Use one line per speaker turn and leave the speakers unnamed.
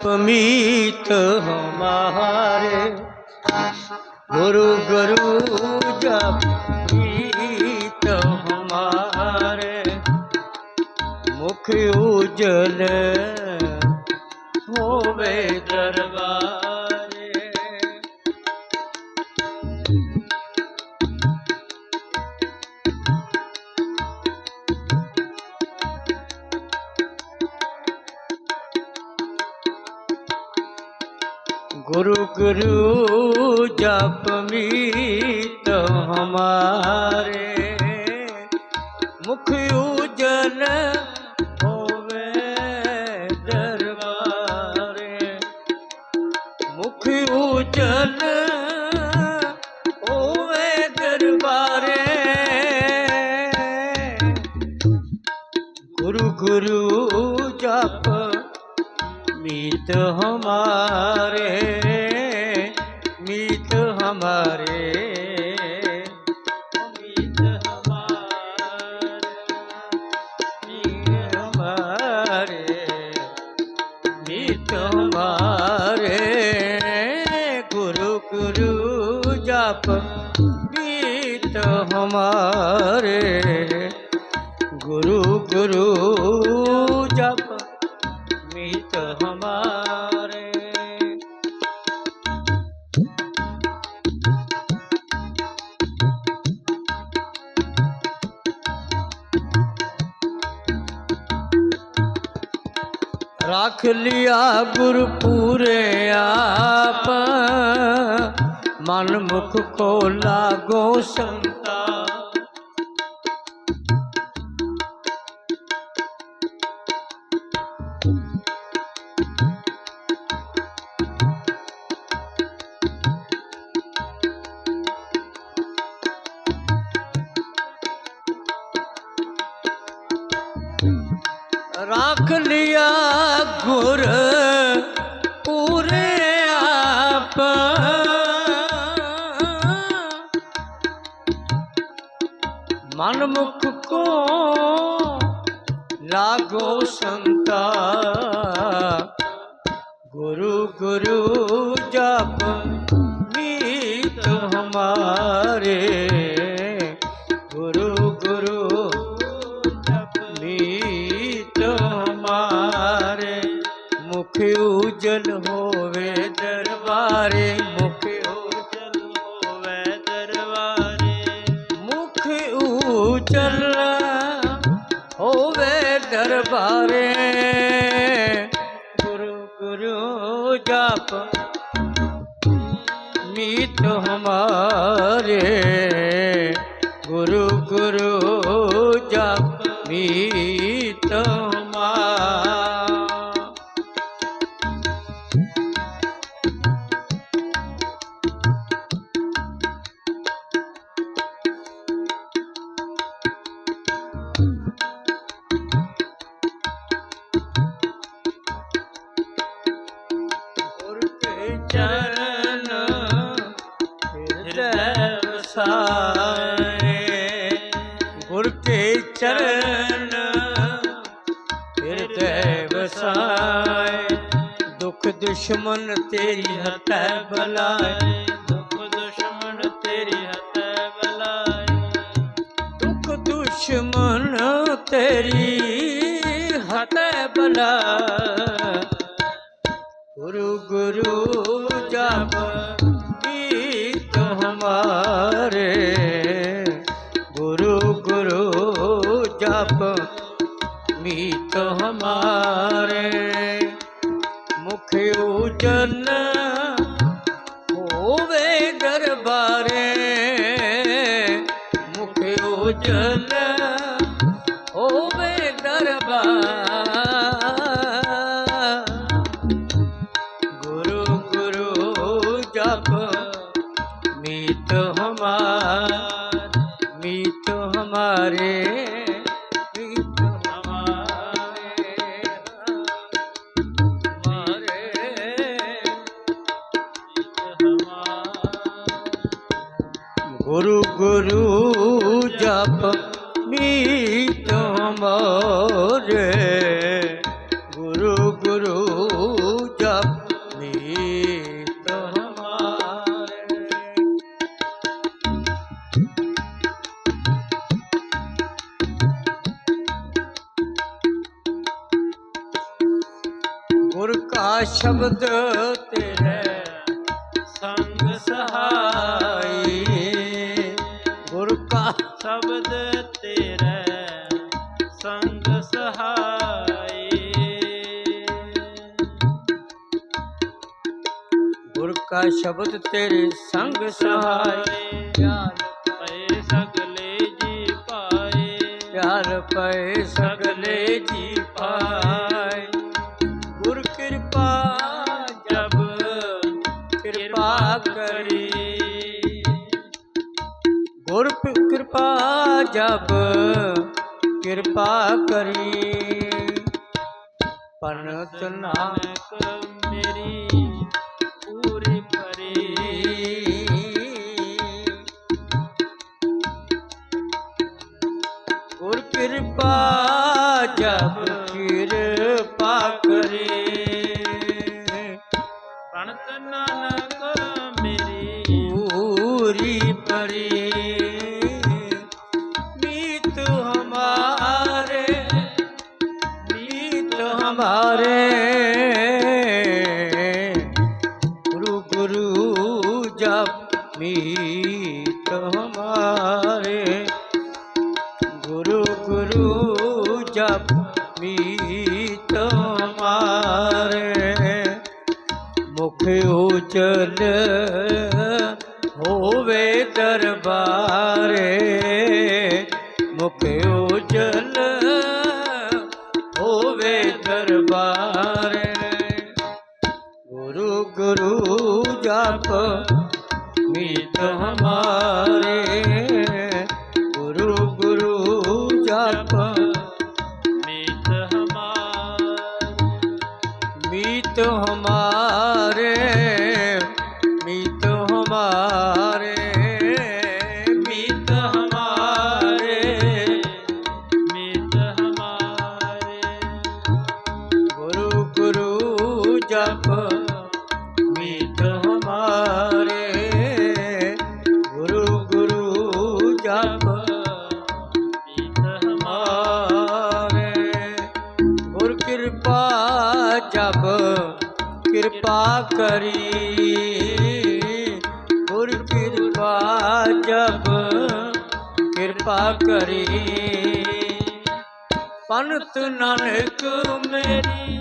पमीत हमारे गुरु गुरु जप मीत हमारे मुख उजल होवे दरबारे ਗੁਰੂ ਗੁਰੂ ਜਪ ਮੀਤ ਹਮਾਰੇ। ਮੁਖ ਉਜਲ ਹੋਵੇ ਦਰਬਾਰੇ। ਮੁਖ ਉਜਲ ਹੋਵੇ ਦਰਬਾਰੇ। ਗੁਰੂ ਗੁਰੂ मीत हमारे मीत हमारे मीत हमारे मीत हमारे मीत हमारे गुरु गुरु जप मीत हमारे गुरु गुरु जप मीत हमारे राख लिया गुरु पूरे आप मन मुख को लागो संता ਰੱਖ ਲਿਆ ਗੁਰ ਪੂਰੇ ਆਪ। ਮਨ ਮੁਖ ਕੋ ਲਾਗੋ ਸੰਤਾ। ਗੁਰੂ ਗੁਰੂ ਜਪ ਮੀਤ ਹਮਾਰੇ। ਚਲ ਹੋਵੇ ਦਰਬਾਰੇ। ਗੁਰੂ ਗੁਰੂ ਜਪ ਮੀਤ ਹਮਾਰੇ। ਗੁਰੂ ਗੁਰੂ ਜਪ ਮੀਤ ਦੁਸ਼ਮਣ ਤੇਰੀ ਹਤੈ ਬਲਾਏ। ਦੁੱਖ ਦੁਸ਼ਮਣ ਤੇਰੀ ਹਤੈ ਬਲਾਏ। ਦੁੱਖ ਦੁਸ਼ਮਣ ਤੇਰੀ ਹਤੈ ਬਲਾਏ। ਗੁਰੂ ਗੁਰੂ ਜਪ ਗੀਤ ਹਮਾਰੇ। ਗੁਰੂ ਗੁਰੂ ਜਪ ਮੀਤ ਹਮਾਰੇ। ਮੁਖ ਉਜਨ ਹੋਵੇ ਦਰਬਾਰੇ ਮੁਖ ਗੁਰੂ ਗੁਰੂ ਜਪ ਮੀਤ ਮੋਰੇ। ਗੁਰੂ ਗੁਰੂ ਜਪ ਮੀਤ ਹਮਾਰੇ ਗੁਰ ਕਾ ਸ਼ਬਦ ਤੇਰੇ
ਸੰਗ
ਸਹਾ
ਸ਼ਬਦ ਤੇਰੇ ਸੰਗ ਸਹਾਈ।
ਗੁਰ ਕਾ ਸ਼ਬਦ ਤੇਰੇ ਸੰਗ ਸਹਾਈ। ਪਿਆਰ
ਪਏ ਸਗਲੇ ਜੀ ਪਾਏ।
ਪਿਆਰ ਪਏ ਸਗਲੇ ਜੀ ਪਾਏ। ਗੁਰ ਕਿਰਪਾ
ਜਬ
ਕਿਰਪਾ ਕਰੀ ਕਿਰਪਾ ਜਬ ਕਿਰਪਾ ਕਰੀ। ਪਰਨਤ
ਨਾਨਕ ਮੇਰੀ ਪੂਰੀ ਭਰੀ।
ਗੁਰ ਕਿਰਪਾ ਜਬ ਕਿਰਪਾ ਕਰੇ।
ਪ੍ਰਣਤ ਨਾਨਕ ਮੇਰੀ
ਪੂਰੀ ਪਰੀ ਜਪ ਮੀਤ ਹਮਾਰੇ। ਗੁਰੂ ਗੁਰੂ ਜਪ ਮੀਤ ਹਮਾਰੇ। ਮੁਖ ਉਜਲ ਹੋਵੇ ਦਰਬਾਰੇ। ਮੁਖ ਉਜਲ ਹੋਵੇ ਦਰਬਾਰੇ। ਗੁਰੂ ਗੁਰੂ ਜਪ ਮੀਤ ਗੁਰੂ ਜਪ
ਹਮਾਰੇ।
ਗੁਰ ਕਿਰਪਾ ਜਬ ਕਿਰਪਾ ਕਰੀ। ਗੁਰ ਕਿਰਪਾ ਜਬ ਕਿਰਪਾ ਕਰੀ। ਪੰਤ ਨਾਨਕ ਮੇਰੀ